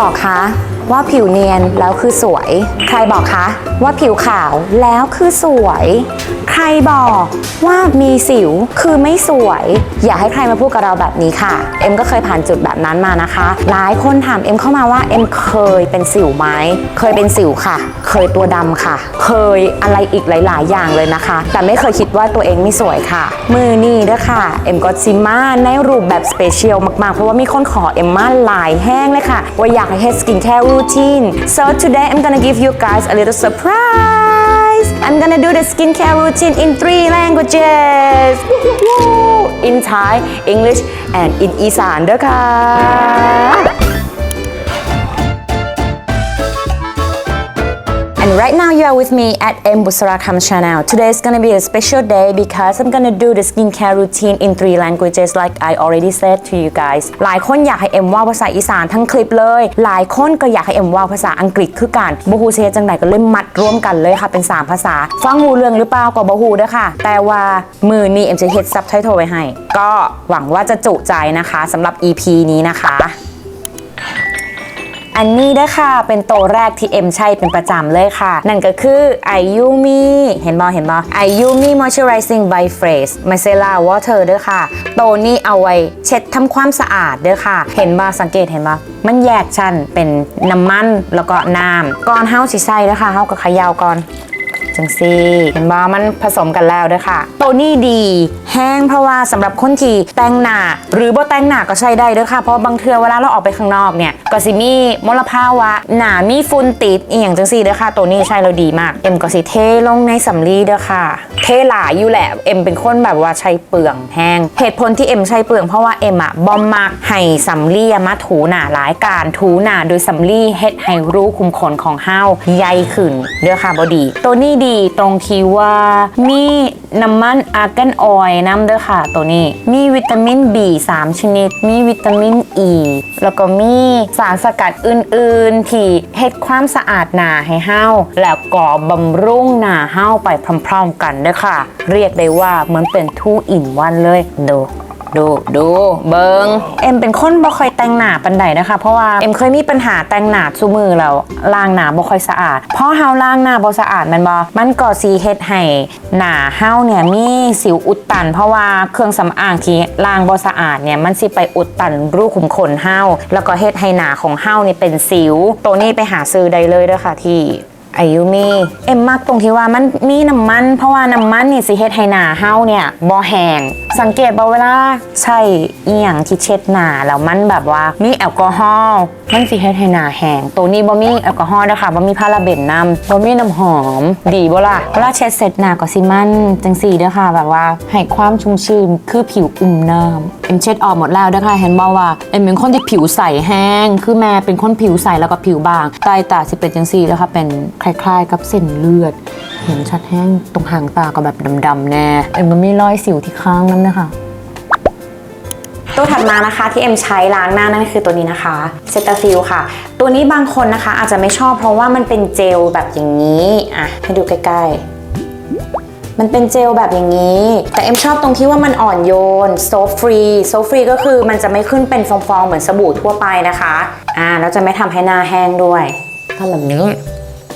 บอกคะว่าผิวเนียนแล้วคือสวย ใครบอกคะว่าผิวขาวแล้วคือสวย ใครบอกว่ามีสิวคือไม่สวย อย่าให้ใครมาพูดกับเราแบบนี้ค่ะ เอ็มก็เคยผ่านจุดแบบนั้นมานะคะ หลายคนถามเอ็มเข้ามาว่าเอ็มเคยเป็นสิวไหมเคยเป็นสิวค่ะ เคยตัวดำค่ะ เคยอะไรอีกหลาย ๆ อย่างเลยนะคะ แต่ไม่เคยคิดว่าตัวเองไม่สวยค่ะ มือนี่เด้อค่ะ เอ็มก็ซิมาในรูปแบบสเปเชียลมาก ๆ เพราะว่ามีคนขอเอ็มมาหลายแห้งเลยค่ะ ว่าอยากให้เฮดสกินแคร์รูทีน so today I'm gonna give you guys a little surprise I'm gonna do the skincare routine in three languages in Thai English and in อีสานเด้อค่ะ And right now you are with me at M Busarakam channel. Today is gonna be a special day because I'm gonna do the skincare routine in three languages like I already said to you guys. หลายคนอยากให้เอ็มว่าภาษาอีสานทั้งคลิปเลย หลายคนก็อยากให้เอ็มว่าภาษาอังกฤษคือกันบูฮูเซจังไหนก็เลยมัดร่วมกันเลยค่ะเป็น 3 ภาษา ฟังหูเรื่องหรือเปล่าก็บฮูด้อค่ะ แต่ว่ามือนี้เอ็มจะเฮ็ดซับไตเติลไว้ให้ ก็หวังว่าจะจุใจนะคะสำหรับ EP นี้นะคะ อันนี้เด้อค่ะ เป็นโตวแรกที่เอ็มใช้เป็นประจำเลยค่ะ นั่นก็คือ Ayumi เห็นบอเห็นบอ Ayumi Moisturizing by Phrase Micellar Water เด้อค่ะ โตวนี้เอาไว้เช็ดทำความสะอาดเด้อค่ะ เห็นบอสังเกตเห็นบอมันแยกชั้นเป็นน้ำมันแล้วก็น้ำก่อนเฮาสิใส่เด้อค่ะเฮาก็ขย่าก่อนจังซีเห็นบ่มันผสมกันแล้วเด้วยค่ะตัวนี้ดี แห้งเพราะว่าสำหรับคนที่แต่งหน้าหรือบ่แต่งหน้าก็ใช้ได้ด้วยค่ะ เพราะบางเทื่อเวลาเราออกไปข้างนอกเนี่ยก็สิมีมลภาวะหนามีฝุ่นติดอีหยังจังซี่เด้อค่ะ ตัวนี้ใช้แล้วดีมาก เอ็มก็สิเทลงในสำลีเด้อค่ะ เทหลายอยู่แหละ เอ็มเป็นคนแบบว่าใช้เปลืองแห้ง เหตุผลที่เอ็มใช้เปลืองเพราะว่าเอ็มอะบอมมักให้สำลีมาถูหนาหลายการถูหนาโดยสำลีเฮ็ดให้รูคุมขนของเฮาใหญ่ขึ้นเด้อค่ะบอดี ตัวนี้ดีตรงที่ว่ามีน้ำมันอาร์แกนออยล์น้ำเด้อค่ะ ตัวนี้ มีวิตามิน B 3 ชนิด มีวิตามิน E แล้วก็มีสารสกัดอื่นๆ ที่เฮ็ดความสะอาดหนาให้เห้า แล้วก็บำรุงหนาเห้าไปพร้อมๆกันเด้อค่ะ เรียกได้ว่าเหมือนเป็นทูอินวันเลยดู ดูดูเบิงเอ็มเป็นคนบ่ค่อยแต่งหน้าปันใดนะคะ เพราะว่าเอ็มเคยมีปัญหาแต่งหน้าซูมือแล้วล้างหน้าบ่ค่อยสะอาดเพราะเฮาล้างหน้าบ่สะอาดมันบ่มันก็สีเฮ็ดให้หน้าเฮาเนี่ยมีสิวอุดตัน เพราะว่าเครื่องสำอางที่ล้างบ่สะอาดเนี่ยมันสิไปอุดตันรูขุมขนเฮาแล้วก็เฮ็ดให้หน้าของเฮานี่เป็นสิว ตัวนี้ไปหาซื้อได้เลยเด้อค่ะที่ อายุมีเอ็มมักตรงที่ว่ามันมีน้ำมัน เพราะว่าน้ำมันนี่สิเฮ็ดให้หน้าเฮาเนี่ยบ่แห้งสังเกตบ่เวลาใช้อีหยังที่เช็ดหน้าแล้วมันแบบว่ามีแอลกอฮอล์มันสิเฮ็ดให้หน้าแห้งตัวนี้บ่มีแอลกอฮอล์นะคะบ่มีพาราเบนนำบ่มีน้ำหอม ดีบ่ล่ะเวลาเช็ดเสร็จหน้าก็สิมันจังซี่เด้อค่ะ แบบว่าให้ความชุ่มชื้นคือผิวอุ่มน้ำเอ็มเช็ดออกหมดแล้วเด้อค่ะเห็นบ่ว่าเอ็มเป็นคนที่ผิวใสแห้งคือแม่เป็นคนผิวใสแล้วก็ผิวบางใต้ตาสิเป็นจังซี่เด้อค่ะเป็นคล้ายๆ กับเส้นเลือด เห็นชัดแห้งตรงหางตาก็แบบดำๆแน่เอ็มมันมีรอยสิวที่ข้างนั่นนะคะตัวถัดมานะคะที่เอ็มใช้ล้างหน้านั่นคือตัวนี้นะคะเซตาฟิลค่ะ ตัวนี้บางคนนะคะอาจจะไม่ชอบเพราะว่ามันเป็นเจลแบบอย่างนี้อะให้ดูใกล้ๆ มันเป็นเจลแบบอย่างนี้ แต่เอ็มชอบตรงที่ว่ามันอ่อนโยนโซฟรีโซฟรีก็คือมันจะไม่ขึ้นเป็นฟองๆเหมือนสบู่ทั่วไปนะคะอ่าแล้วจะไม่ทำให้หน้าแห้งด้วยทำแบบนี้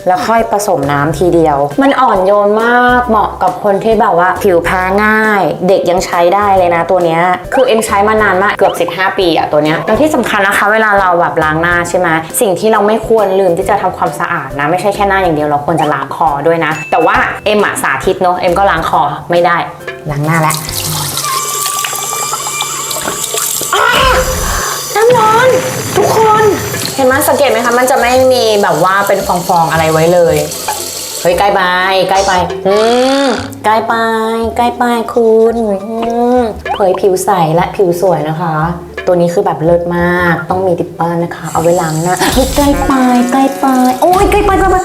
แล้วค่อยผสมน้ำทีเดียว มันอ่อนโยนมากเหมาะกับคนที่แบบว่าผิวแพ้ง่าย เด็กยังใช้ได้เลยนะตัวเนี้ยคือเอ็มใช้มานานมากเกือบ 15 ปีอะตัวเนี้ยแล้วที่สำคัญนะคะ เวลาเราแบบล้างหน้าใช่ไหมสิ่งที่เราไม่ควรลืมที่จะทำความสะอาดนะ ไม่ใช่แค่หน้าอย่างเดียวเราควรจะล้างคอด้วยนะ แต่ว่าเอ็มอะสาธิตเนาะเอ็มก็ล้างคอไม่ได้ล้างหน้าแล้วอ้าน้ำร้อนทุกคน เห็นไหมสังเกตไหมคะมันจะไม่มีแบบว่าเป็นฟองๆอะไรไว้เลยเฮ้ยใกล้ไปใกล้ไปอืมใกล้ไปใกล้ไปคุณอืมเผยผิวใสและผิวสวยนะคะ ตัวนี้คือแบบเลิศมากต้องมีติปเปอร์นะคะ เอาไว้ล้างหน้าใกล้ไปใกล้ไปโอ้ยใกล้ไปใกล้ไป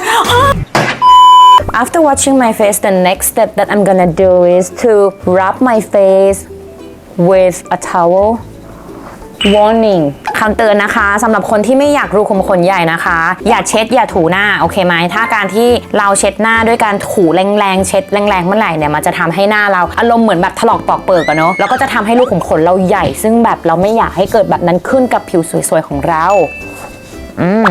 After washing my face, the next step that I'm gonna do is to rub my face with a towel warning คำเตือนนะคะสำหรับคนที่ไม่อยากรูขุมขนใหญ่นะคะ อย่าเช็ดอย่าถูหน้าโอเคไหมถ้าการที่เราเช็ดหน้าด้วยการถูแรงๆเช็ดแรงๆเมื่อไหร่เนี่ยมันจะทำให้หน้าเราอารมณ์เหมือนแบบถลอกปอกเปิกอะเนาะแล้วก็จะทำให้รูขุมขนเราใหญ่ ซึ่งแบบเราไม่อยากให้เกิดแบบนั้นขึ้นกับผิวสวยๆของเรา อืม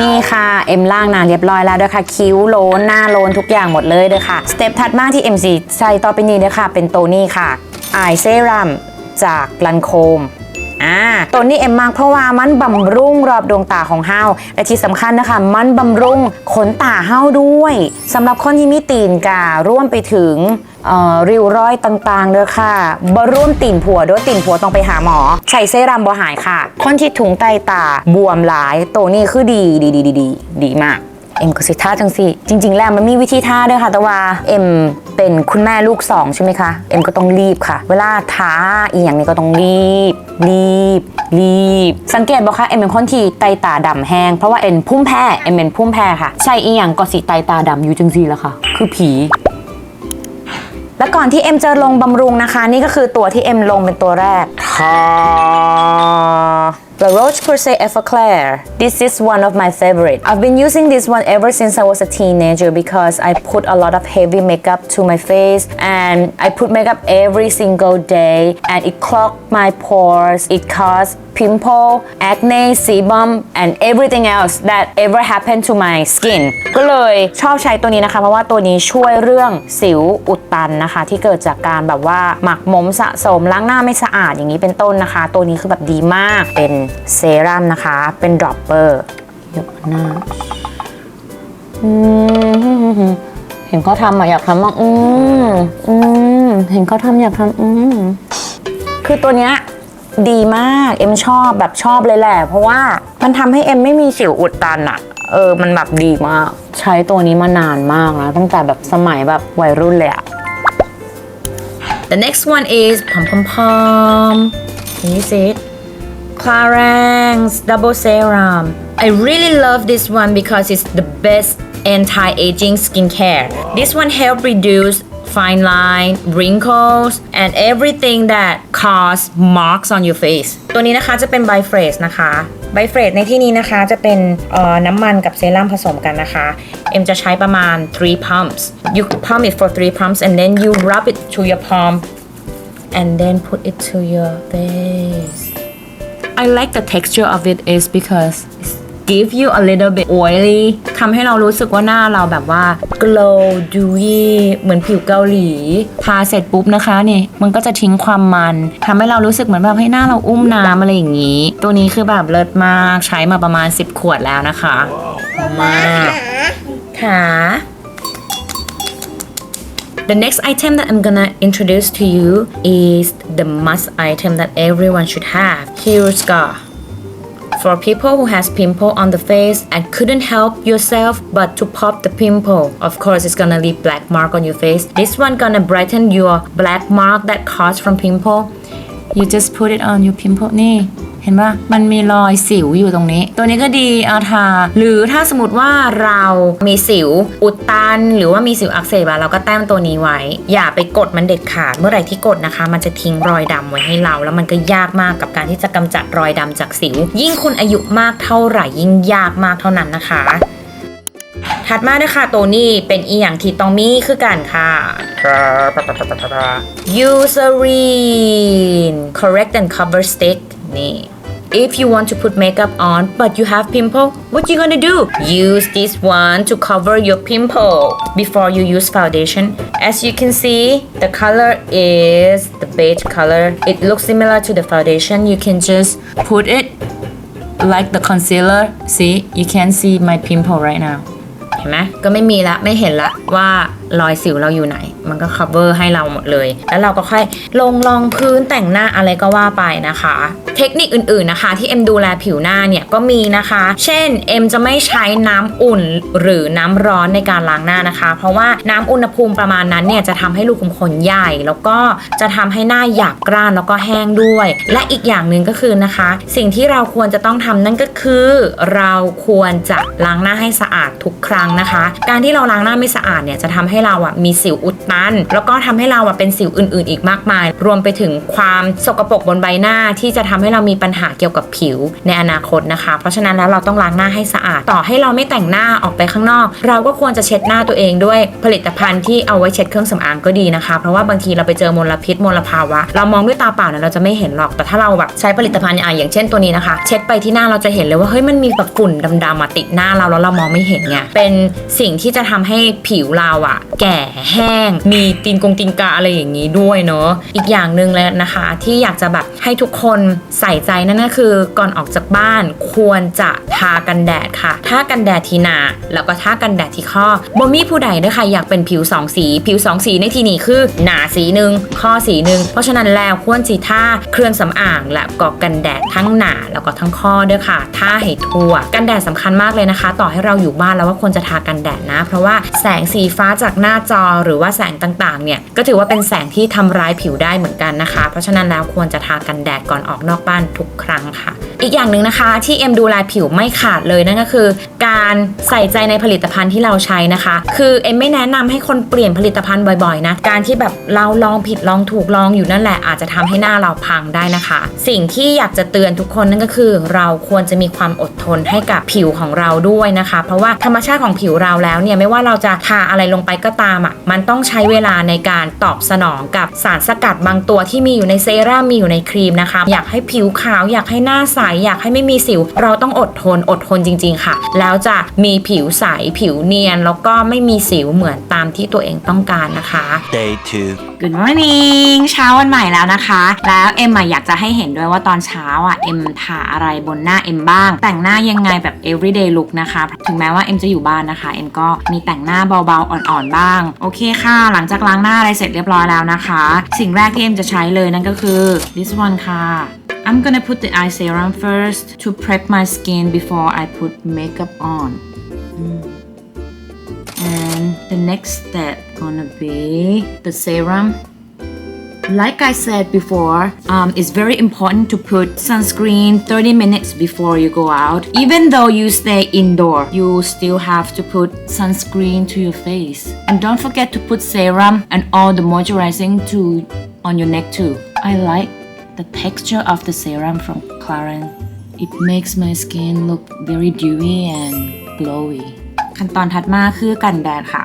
นี่ค่ะเอ็มล่างนานเรียบร้อยแล้วด้วยค่ะ คิ้วโลนหน้าโลนทุกอย่างหมดเลยด้วยค่ะ สเต็ปถัดมาที่ MC ใส่ต่อไปนี้ด้วยค่ะ เป็นตัวนี้ค่ะไอเซรัมจากลันโคม อ่าตัวนี้เอ็มมากเพราะว่ามันบำรุงรอบดวงตาของเฮาและที่สำคัญนะคะ มันบำรุงขนตาเฮาด้วยสำหรับคนที่มีตีนการ่วมไปถึงริ้วรอยต่างๆเด้อค่ะบร่วมตีนผัวด้วยตีนผัวต้องไปหาหมอ ใช้เซรั่มบ่หายค่ะ คนที่ถุงใต้ตาบวมหลายตัวนี้คือดีดีดีดีดีดีมาก เอ็มก็สิท่าจังสิจริง ๆ แล้วมันมีวิธีท่าด้วยค่ะ แต่ว่าเอ็มเป็นคุณแม่ลูกสองใช่ไหมคะเอ็มก็ต้องรีบค่ะ เวลาท้าอีอย่างนี้ก็ต้องรีบ รีบ รีบ สังเกตบอกคะเอ็มเป็นคนที่ไตตาดำแห้งเพราะว่าเอ็มพุ่มแพ้เอ็มเป็นพุ่มแพ้ค่ะ ใช่อีอย่างก็สิไตตาดำอยู่จังสิแล้วค่ะ คือผีแล้วก่อนที่เอ็มจะลงบำรุงนะคะ นี่ก็คือตัวที่เอ็มลงเป็นตัวแรกทา La Roche-Posay Everclear. This is one of my favorite. I've been using this one ever since I was a teenager because I put a lot of heavy makeup to my face and I put makeup every single day and it clogged my pores. It caused pimple, acne, sebum and everything else that ever happened to my skin ก็เลยชอบใช้ตัวนี้นะคะ เพราะว่าตัวนี้ช่วยเรื่องสิวอุดตันนะคะ ที่เกิดจากการแบบว่าหมักหมมสะสมล้างหน้าไม่สะอาดอย่างนี้เป็นต้นนะคะ ตัวนี้คือแบบดีมากเป็นเซรั่มนะคะ เป็นดรอปเปอร์ยกหน้าเห็นเขาทำอะอยากทำมากอืมอืมเห็นเขาทำอยากทำอืมคือตัวเนี้ย ดีมากเอ็มชอบแบบชอบเลยแหละ เพราะว่ามันทำให้เอ็มไม่มีสิวอุดตันอะเออมันแบบดีมาก ใช้ตัวนี้มานานมากนะตั้งแต่แบบสมัยแบบวัยรุ่นเลยอะ The next one is pom pom pom Can you see it? Clarins Double Serum I really love this one because it's the best anti-aging skincare This one help reduce fine line wrinkles and everything that cause marks on your face ตัวนี้นะคะจะเป็น b i f r a s e นะคะ b i f r a s e ในที่นี้นะคะจะเป็นเอ่อน้ำมันกับเซรั่มผสมกันนะคะ เอ็มจะใช้ประมาณ 3 pumps you pump it for 3 pumps and then you rub it to your palm and then put it to your face I like the texture of it is because it's give you a little bit oily ทำให้เรารู้สึกว่าหน้าเราแบบว่า glow dewy เหมือนผิวเกาหลี ทาเสร็จปุ๊บนะคะนี่มันก็จะทิ้งความมันทำให้เรารู้สึกเหมือนแบบให้หน้าเราอุ้มน้ำอะไรอย่างนี้ ตัวนี้คือแบบเลิศมากใช้มาประมาณ 10 ขวดแล้วนะคะมากค่ะ The next item that I'm gonna introduce to you is the must item that everyone should have. Hero Scar. For people who has pimple on the face and couldn't help yourself but to pop the pimple, of course it's gonna leave black mark on your face. This one gonna brighten your black mark that caused from pimple. You just put it on your pimple นี่ เห็นปะมันมีรอยสิวอยู่ตรงนี้ ตัวนี้ก็ดีเอาทา หรือถ้าสมมติว่าเรามีสิวอุดตัน หรือว่ามีสิวอักเสบอะเราก็แต้มตัวนี้ไว้ อย่าไปกดมันเด็ดขาดเมื่อไหร่ที่กดนะคะ มันจะทิ้งรอยดำไว้ให้เรา แล้วมันก็ยากมากกับการที่จะกำจัดรอยดำจากสิว ยิ่งคุณอายุมากเท่าไหร่ยิ่งยากมากเท่านั้นนะคะ ถัดมาด้วยค่ะตัวนี้เป็นอีอย่างที่ต้องมีคือกันค่ะ Eucerin correct and cover stick นี่ If you want to put makeup on but you have pimple, what you gonna do? Use this one to cover your pimple before you use foundation. As you can see, the color is the beige color. It looks similar to the foundation. You can just put it like the concealer. See, you can see my pimple right now. เห็นไหมก็ไม่มีละไม่เห็นละว่ารอยสิวเราอยู่ไหน มันก็ cover ให้เราหมดเลย แล้วเราก็ค่อยลงรองพื้นแต่งหน้าอะไรก็ว่าไปนะคะ เทคนิคอื่นๆนะคะ ที่เอ็มดูแลผิวหน้าเนี่ยก็มีนะคะ เช่นเอ็มจะไม่ใช้น้ำอุ่นหรือน้ำร้อนในการล้างหน้านะคะ เพราะว่าน้ำอุณหภูมิประมาณนั้นเนี่ยจะทำให้รูขุมขนใหญ่ แล้วก็จะทำให้หน้าหยาบกร้านแล้วก็แห้งด้วย และอีกอย่างหนึ่งก็คือนะคะ สิ่งที่เราควรจะต้องทำนั่นก็คือ เราควรจะล้างหน้าให้สะอาดทุกครั้งนะคะ การที่เราล้างหน้าไม่สะอาดเนี่ยจะทำให้เราอะมีสิวอุดตันแล้วก็ทำให้เราอะเป็นสิวอื่น ๆ อีกมากมาย รวมไปถึงความสกปรกบนใบหน้าที่จะทำให้ให้เรามีปัญหาเกี่ยวกับผิวในอนาคตนะคะ เพราะฉะนั้นแล้วเราต้องล้างหน้าให้สะอาด ต่อให้เราไม่แต่งหน้าออกไปข้างนอก เราก็ควรจะเช็ดหน้าตัวเองด้วยผลิตภัณฑ์ที่เอาไว้เช็ดเครื่องสำอางก็ดีนะคะ เพราะว่าบางทีเราไปเจอมลพิษมลภาวะ เรามองด้วยตาเปล่าเนี่ยเราจะไม่เห็นหรอก แต่ถ้าเราแบบใช้ผลิตภัณฑ์อย่างเช่นตัวนี้นะคะ เช็ดไปที่หน้าเราจะเห็นเลยว่าเฮ้ยมันมีแบบฝุ่นดำๆมาติดหน้าเราแล้วเรามองไม่เห็นไงเป็นสิ่งที่จะทำให้ผิวเราอะแก่แห้งมีตีนกงตีนกาอะไรอย่างนี้ด้วยเนาะอีกอย่างหนึ่งเลยนะคะที่อยากจะแบบให้ทุกคนใส่ใจนั่นก็คือก่อนออกจากบ้านควรจะทากันแดดค่ะถ้ากันแดดทีหนาแล้วก็ทากันแดดที่ข้อบอมี่ผู้ใดด้วยค่ะอยากเป็นผิวสองสี ผิวสองสีในที่นี้คือหนาสีหนึ่งข้อสีหนึ่งเพราะฉะนั้นแล้วควรสีท่าเครื่องสำอางและก็กันแดดทั้งหนาแล้วก็ทั้งข้อด้วยค่ะท่าให้ทั่ว กันแดดสำคัญมากเลยนะคะ ต่อให้เราอยู่บ้านแล้วว่าควรจะทากันแดดนะ เพราะว่าแสงสีฟ้าจากหน้าจอหรือว่าแสงต่างๆ เนี่ย ก็ถือว่าเป็นแสงที่ทำร้ายผิวได้เหมือนกันนะคะ เพราะฉะนั้นแล้วควรจะทากันแดดก่อนออกนอกบ้านทุกครั้งค่ะ อีกอย่างหนึ่งนะคะ ที่เอ็มดูแลผิวไม่ขาดเลยนั่นก็คือ การใส่ใจในผลิตภัณฑ์ที่เราใช้นะคะ คือเอ็มไม่แนะนำให้คนเปลี่ยนผลิตภัณฑ์บ่อยๆนะการที่แบบเราลองผิดลองถูกลองอยู่นั่นแหละอาจจะทำให้หน้าเราพังได้นะคะ สิ่งที่อยากจะเตือนทุกคนนั่นก็คือ เราควรจะมีความอดทนให้กับผิวของเราด้วยนะคะ เพราะว่าธรรมชาติของผิวเราแล้วเนี่ยไม่ว่าเราจะทาอะไรลงไปก็ตามอะมันต้องใช้เวลาในการตอบสนองกับสารสกัดบางตัวที่มีอยู่ในเซรั่มมีอยู่ในครีมนะคะ อยากให้ผิวขาวอยากให้หน้าใสอยากให้ไม่มีสิว เราต้องอดทนอดทนจริง ๆ ค่ะ แล้วจะมีผิวใสผิวเนียน แล้วก็ไม่มีสิวเหมือนตามที่ตัวเองต้องการนะคะ Day 2 Good morning เช้าวันใหม่แล้วนะคะ แล้วเอ็มอะอยากจะให้เห็นด้วยว่าตอนเช้าอะเอ็มทาอะไรบนหน้าเอ็มบ้าง แต่งหน้ายังไงแบบ everyday look นะคะ ถึงแม้ว่าเอ็มจะอยู่บ้านนะคะเอ็มก็มีแต่งหน้าเบาๆอ่อนๆบ้าง โอเคค่ะหลังจากล้างหน้าอะไรเสร็จเรียบร้อยแล้วนะคะ สิ่งแรกที่เอ็มจะใช้เลยนั่นก็คือ this one ค่ะ I'm gonna put the eye serum first to prep my skin before I put makeup on and the next step gonna be the serum like I said before, um, it's very important to put sunscreen 30 minutes before you go out. Even though you stay indoor, you still have to put sunscreen to your face. And don't forget to put serum and all the moisturizing to on your neck too. I like the texture of the serum from Clarins. It makes my skin look very dewy and glowy. ขั้นตอนถัดมาคือกันแดดค่ะ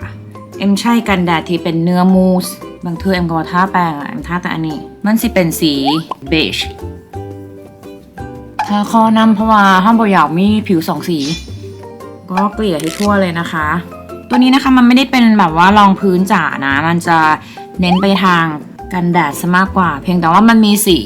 เอ็มใช้กันแดดที่เป็นเนื้อมูส บางเทือเอ็มก็บ่ท่าแปลงอะเอ็มท่าแต่อันนี้ มันสิเป็นสีเบจทาคอนำเพราะว่าห้องบอยากมีผิวสองสี ก็เกลี่ยให้ทั่วเลยนะคะ ตัวนี้นะคะมันไม่ได้เป็นแบบว่ารองพื้นจ๋านะ มันจะเน้นไปทางกันแดดซะมากกว่า เพียงแต่ว่ามันมีสี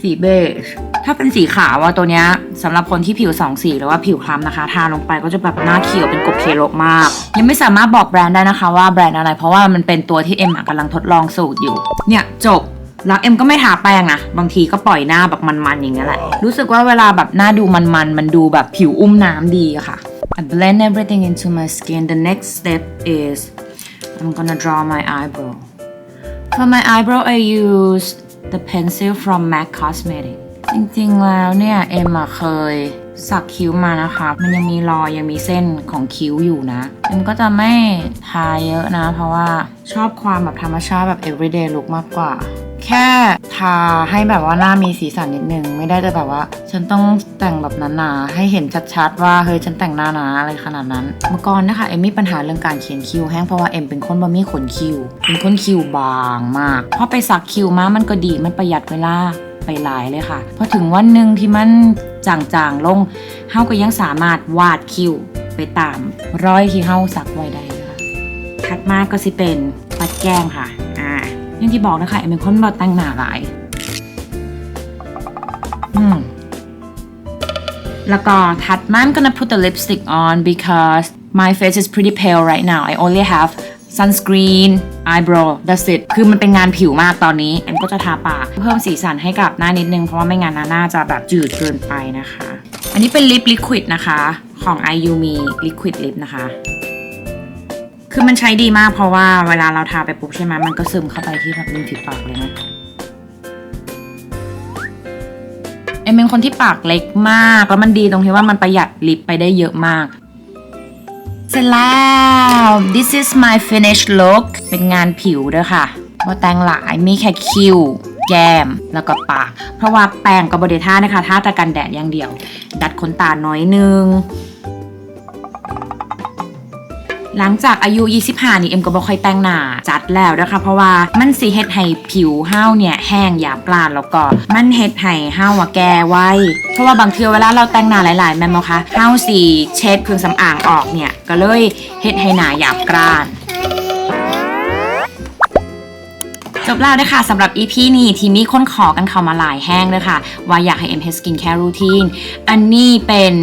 สีเบจ ถ้าเป็นสีขาวอะตัวเนี้ยสำหรับคนที่ผิวสองสีหรือว่าผิวคล้ำนะคะ ทาลงไปก็จะแบบหน้าเขียวเป็นกบเคโลกมาก ยังไม่สามารถบอกแบรนด์ได้นะคะว่าแบรนด์อะไร เพราะว่ามันเป็นตัวที่เอ็มอะกำลังทดลองสูตรอยู่ เนี่ยจบแล้วเอ็มก็ไม่ทาแป้งนะ บางทีก็ปล่อยหน้าแบบมันๆอย่างเงี้ยแหละ รู้สึกว่าเวลาแบบหน้าดูมันๆ มันดูแบบผิวอุ้มน้ำดีอะค่ะ I blend everything into my skin the next step is I'm gonna draw my eyebrow For my eyebrow I use the pencil from MAC Cosmetics จริงๆแล้วเนี่ย เอ็มอะเคยสักคิ้วมานะคะ มันยังมีรอยยังมีเส้นของคิ้วอยู่นะ เอ็มก็จะไม่ทาเยอะนะ เพราะว่าชอบความแบบธรรมชาติแบบ everyday look มากกว่า แค่ทาให้แบบว่าหน้ามีสีสันนิดนึง ไม่ได้จะแบบว่า ฉันต้องแต่งแบบหนาๆให้เห็นชัดๆ ว่าเฮ้ยฉันแต่งหน้านะอะไรขนาดนั้น เมื่อก่อนนะคะเอ็มมีปัญหาเรื่องการเขียนคิ้วแห้งเพราะว่าเอ็มเป็นคนบ่มีขนคิ้วเป็นคนคิ้วบางมากพอไปสักคิ้วมามันก็ดีมันประหยัดเวลา ไปหลายเลยค่ะพอถึงวันหนึ่งที่มันจางๆลงเฮาก็ยังสามารถวาดคิ้วไปตามรอยที่เฮาสักไว้ได้ค่ะถัดมาก็สิเป็นปัดแก้มค่ะอ่าอย่างที่บอกนะคะเอ็มเป็นคนบบแต่งหนาหลายอืมแล้วก็ถัดมา I'm gonna put the lipstick on because my face is pretty pale right now I only have sunscreen eyebrow that's it คือมันเป็นงานผิวมากตอนนี้เอ็มก็จะทาปาก เพิ่มสีสันให้กับหน้านิดนึง เพราะว่าไม่งั้นหน้าจะแบบจืดเกินไปนะคะ อันนี้เป็นลิปลิควิดนะคะ ของ IU มี liquid lip นะคะคือมันใช้ดีมากเพราะว่าเวลาเราทาไปปุ๊บใช่ไหมมันก็ซึมเข้าไปที่แบบริมฝีปากเลยนะเอ็มเป็นคนที่ปากเล็กมาก แล้วมันดีตรงที่ว่ามันประหยัดลิปไปได้เยอะมาก เสร็จแล้ว this is my finished look เป็นงานผิวเด้อค่ะว่าแต่งหลายมีแค่คิ้วแก้มแล้วก็ปาก เพราะว่าแปรงกับบริท่านะคะท่าแต่กันแดดอย่างเดียว ดัดขนตาน้อยนึง หลังจากอายุ 25 นี่เอ็มก็บ่ค่อยแต่งหน้าจัดแล้วนะคะ เพราะว่ามันสิเฮ็ดให้ผิวเฮาเนี่ยแห้งหยาบกร้านแล้วก็มันเฮ็ดให้เฮาวแก่ไวเพราะว่าบางเทื่อเวลาเราแต่งหน้าหลายๆ แม่นบ่คะเฮาสิเช็ดเครื่องสำอางออกเนี่ยก็เลยเฮ็ดให้หน้าหยาบกร้าน จบแล้วนะคะสำหรับ EP นี้ที่มีคนขอกันเข้ามาหลายแห้งเลยค่ะ ว่าอยากให้ M H Skin Care Routine อันนี้เป็น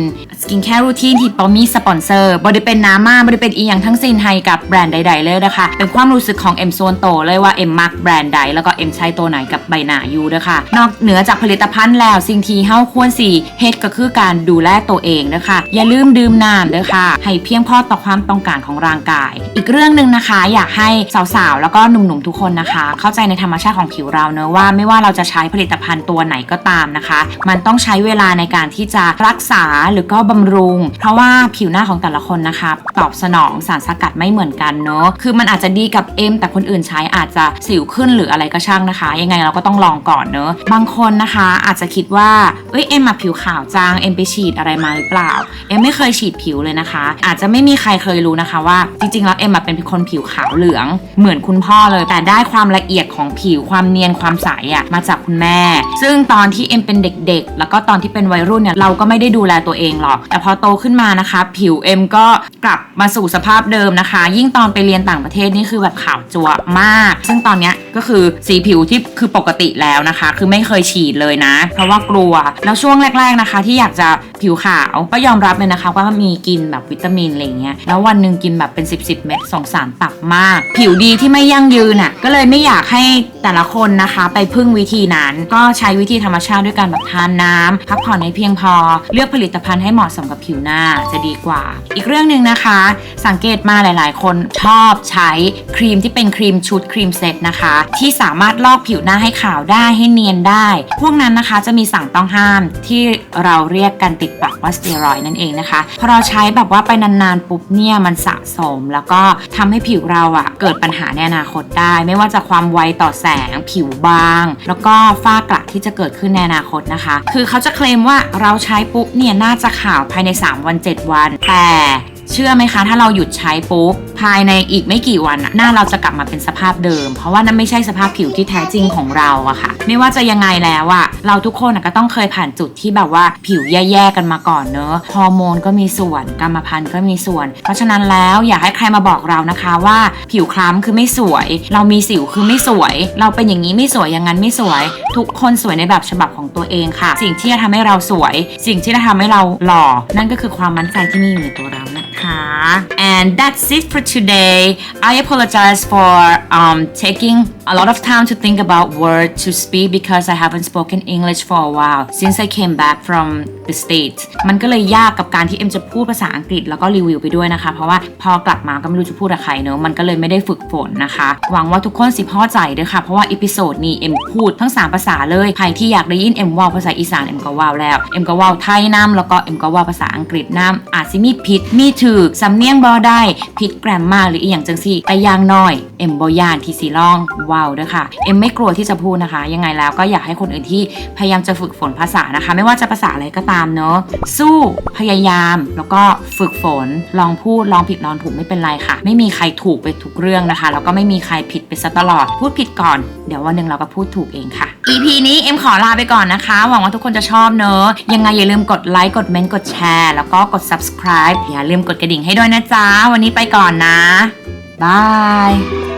Skin Care Routine ที่ปอมีสปอนเซอร์บริเป็นน้ำมาบริเป็นอีหยังทั้งสิ้นให้กับแบรนด์ใด ๆ เลยนะคะ เป็นความรู้สึกของ M ส่วนโตเลยว่า M มักแบรนด์ใด แล้วก็ M ใช้ตัวไหนกับใบหน้าอยู่ด้วยค่ะนอกเหนือจากผลิตภัณฑ์แล้วสิ่งที่เฮาควรสิเฮ็ดก็คือการดูแลตัวเองนะคะ อย่าลืมดื่มน้ำด้วยค่ะให้เพียงพอต่อความต้องการของร่างกาย อีกเรื่องหนึ่งนะคะ อยากให้สาวๆแล้วก็หนุ่มๆทุกคนนะคะเข้าใจในธรรมชาติของผิวเราเนอะว่าไม่ว่าเราจะใช้ผลิตภัณฑ์ตัวไหนก็ตามนะคะ มันต้องใช้เวลาในการที่จะรักษาหรือก็บำรุง เพราะว่าผิวหน้าของแต่ละคนนะคะตอบสนองสารสกัดไม่เหมือนกันเนอะคือมันอาจจะดีกับเอ็มแต่คนอื่นใช้อาจจะสิวขึ้นหรืออะไรก็ช่างนะคะ ยังไงเราก็ต้องลองก่อนเนอะบางคนนะคะอาจจะคิดว่าเอ้ยเอ็มมาผิวขาวจางเอ็มไปฉีดอะไรมาหรือเปล่าเอ็มไม่เคยฉีดผิวเลยนะคะ อาจจะไม่มีใครเคยรู้นะคะว่าจริงๆแล้วเอ็มเป็นคนผิวขาวเหลืองเหมือนคุณพ่อเลย แต่ได้ความละเอียดของผิวความเนียนความใสอะมาจากคุณแม่ ซึ่งตอนที่เอ็มเป็นเด็ก ๆ แล้วก็ตอนที่เป็นวัยรุ่นเนี่ยเราก็ไม่ได้ดูแลตัวเองหรอก แต่พอโตขึ้นมานะคะ ผิวเอ็มก็กลับมาสู่สภาพเดิมนะคะ ยิ่งตอนไปเรียนต่างประเทศนี่คือแบบขาวจัวมาก ซึ่งตอนเนี้ยก็คือสีผิวที่คือปกติแล้วนะคะ คือไม่เคยฉีดเลยนะ เพราะว่ากลัวแล้วช่วงแรก ๆนะคะ ที่อยากจะผิวขาวก็ยอมรับเลยนะคะว่ามีกินแบบวิตามินอะไรเงี้ยแล้ววันหนึ่งกินแบบเป็น 10บสเม็ดสงสารตับมาก ผิวดีที่ไม่ยั่งยืนอะก็เลยไม่อยากให้แต่ละคนนะคะไปพึ่งวิธีนั้น ก็ใช้วิธีธรรมชาติด้วยการแบบทานน้ำพักผ่อนให้เพียงพอ เลือกผลิตภัณฑ์ให้เหมาะสมกับผิวหน้าจะดีกว่า อีกเรื่องหนึ่งนะคะ สังเกตมาหลาย ๆ คนชอบใช้ครีมที่เป็นครีมชุดครีมเซตนะคะ ที่สามารถลอกผิวหน้าให้ขาวได้ให้เนียนได้ พวกนั้นนะคะจะมีสั่งต้องห้ามที่เราเรียกกันติดปากว่าสเตียรอยนั่นเองนะคะพอเราใช้แบบว่าไปนาน ๆ ปุ๊บเนี่ยมันสะสม แล้วก็ทำให้ผิวเราอะเกิดปัญหาในอนาคตได้ ไม่ว่าจะความไวต่อแสง ผิวบาง แล้วก็ฝ้ากระที่จะเกิดขึ้นในอนาคตนะคะ คือเขาจะเคลมว่าเราใช้ปุ๊บเนี่ยน่าจะขาวภายใน 3 วัน 7 วัน แต่ เชื่อไหมคะ ถ้าเราหยุดใช้ปุ๊บภายในอีกไม่กี่วันน่ะหน้าเราจะกลับมาเป็นสภาพเดิม เพราะว่านั่นไม่ใช่สภาพผิวที่แท้จริงของเราอะค่ะ ไม่ว่าจะยังไงแล้วอะเราทุกคนก็ต้องเคยผ่านจุดที่แบบว่าผิวแย่ๆกันมาก่อนเนอะฮอร์โมนก็มีส่วนกรรมพันธุ์ก็มีส่วน เพราะฉะนั้นแล้วอยากให้ใครมาบอกเรานะคะว่าผิวคล้ำคือไม่สวย เรามีสิวคือไม่สวย เราเป็นอย่างนี้ไม่สวยอย่างนั้นไม่สวย ทุกคนสวยในแบบฉบับของตัวเองค่ะ สิ่งที่จะทำให้เราสวย สิ่งที่จะทำให้เราหล่อ นั่นก็คือความมั่นใจที่มีอยู่ในตัวเรา นะคะ and that's it for today I apologize for um, taking a lot of time to think about word to speak because I haven't spoken English for a while since I came back from the States มันก็เลยยากกับการที่เอ็มจะพูดภาษาอังกฤษแล้วก็รีวิวไปด้วยนะคะ เพราะว่าพอกลับมาก็ไม่รู้จะพูดกับใครเนอะมันก็เลยไม่ได้ฝึกฝนนะคะ หวังว่าทุกคนสิพ่อใจด้วยค่ะ เพราะว่าอีพิโซดนี้เอ็มพูดทั้ง 3 ภาษาเลย ใครที่อยากได้ยินเอ็มว่าวภาษาอีสานเอ็มก็ว่าวแล้ว เอ็มก็ว่าวไทยน้ำแล้วก็เอ็มก็ว่าวภาษาอังกฤษน้ำอาจสิมีผิดมีถูกสำเนียงบอได้ผิดแกรมมาหรืออีกอย่างจังสี่แต่อย่างน้อย เอ็มบอยานที่สีล่องว้าวด้วยค่ะ เอ็มไม่กลัวที่จะพูดนะคะ ยังไงแล้วก็อยากให้คนอื่นที่พยายามจะฝึกฝนภาษานะคะ ไม่ว่าจะภาษาอะไรก็ตามเนอะสู้พยายาม แล้วก็ฝึกฝนลองพูดลองผิดลองถูกไม่เป็นไรค่ะ ไม่มีใครถูกไปทุกเรื่องนะคะแล้วก็ไม่มีใครผิดไปซะตลอด พูดผิดก่อน เดี๋ยววันหนึ่งเราก็พูดถูกเองค่ะ EP นี้เอ็มขอลาไปก่อนนะคะ หวังว่าทุกคนจะชอบเนอะยังไงอย่าลืมกดไลค์กดเมนต์กดแชร์แล้วก็กด subscribe อย่าลืมกดดกระดิ่งให้ด้วยนะจ๊ะ วันนี้ไปก่อนนะ บาย